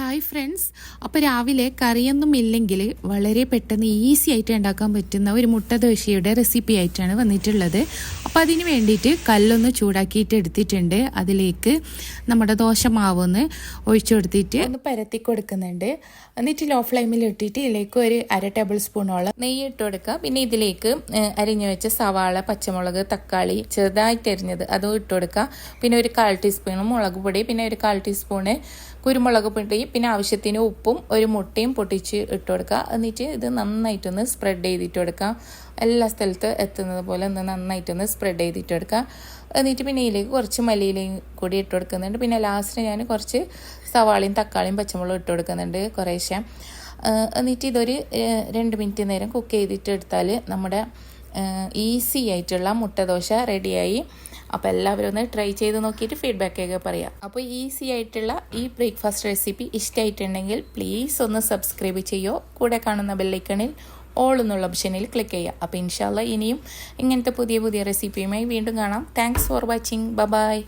Hi friends അപ്പോൾ രാവിലെ കറിയൊന്നും ഇല്ലെങ്കിൽ വളരെ പെട്ടെന്ന് ഈസി ആയിട്ട് ഉണ്ടാക്കാൻ പറ്റുന്ന ഒരു മുട്ട ദോശയുടെ റെസിപ്പി ആയിട്ടാണ് വന്നിട്ടുള്ളത്. അപ്പോൾ അതിന് വേണ്ടിയിട്ട് കല്ലൊന്ന് ചൂടാക്കിയിട്ട് എടുത്തിട്ടുണ്ട്. അതിലേക്ക് നമ്മുടെ ദോശ മാവ് ഒന്ന് ഒഴിച്ചു കൊടുത്തിട്ട് ഒന്ന് പരത്തി കൊടുക്കുന്നുണ്ട്. എന്നിട്ട് ലോ ഫ്ലെയിമിൽ ഇട്ടിട്ട് ഇതിലേക്ക് ഒരു അര ടേബിൾ സ്പൂണോളം നെയ്യ് ഇട്ട് കൊടുക്കുക. പിന്നെ ഇതിലേക്ക് അരിഞ്ഞു വെച്ച സവാള പച്ചമുളക് തക്കാളി ചെറുതായിട്ട് അരിഞ്ഞത് അതും ഇട്ട് കൊടുക്കുക. പിന്നെ ഒരു കാൽ ടീസ്പൂൺ മുളക് പൊടി പിന്നെ ഒരു കാൽ ടീസ്പൂണ് കുരുമുളക് പൊടി പിന്നെ ആവശ്യത്തിന് ഉപ്പും ഒരു മുട്ടയും പൊട്ടിച്ച് ഇട്ട് കൊടുക്കുക. എന്നിട്ട് ഇത് നന്നായിട്ടൊന്ന് സ്പ്രെഡ് ചെയ്തിട്ട് കൊടുക്കുക. എല്ലാ സ്ഥലത്ത് എത്തുന്നത് പോലെ ഒന്ന് നന്നായിട്ടൊന്ന് സ്പ്രെഡ് ചെയ്തിട്ട് കൊടുക്കുക. എന്നിട്ട് പിന്നെ ഇതിലേക്ക് കുറച്ച് മല്ലിയിലയും കൂടി ഇട്ട് കൊടുക്കുന്നുണ്ട്. പിന്നെ ലാസ്റ്റിന് ഞാൻ കുറച്ച് സവാളയും തക്കാളിയും പച്ചമുളകും ഇട്ട് കൊടുക്കുന്നുണ്ട് കുറേശ്ശെ. എന്നിട്ട് ഇതൊരു രണ്ട് മിനിറ്റ് നേരം കുക്ക് ചെയ്തിട്ട് എടുത്താൽ നമ്മുടെ ഈസി ആയിട്ടുള്ള മുട്ടദോശ റെഡിയായി അപ്പോൾ എല്ലാവരും ഒന്ന് ട്രൈ ചെയ്ത് നോക്കിയിട്ട് ഫീഡ്ബാക്കൊക്കെ പറയാം. അപ്പോൾ ഈസി ആയിട്ടുള്ള ഈ ബ്രേക്ക്ഫാസ്റ്റ് റെസിപ്പി ഇഷ്ടമായിട്ടുണ്ടെങ്കിൽ പ്ലീസ് ഒന്ന് സബ്സ്ക്രൈബ് ചെയ്യോ? കൂടെ കാണുന്ന ബെല്ലൈക്കണിൽ ഓൾ എന്നുള്ള ഓപ്ഷനിൽ ക്ലിക്ക് ചെയ്യുക. അപ്പോൾ ഇൻഷാല്ല ഇനിയും ഇങ്ങനത്തെ പുതിയ പുതിയ റെസിപ്പിയുമായി വീണ്ടും കാണാം. താങ്ക്സ് ഫോർ വാച്ചിങ് ബ ബൈ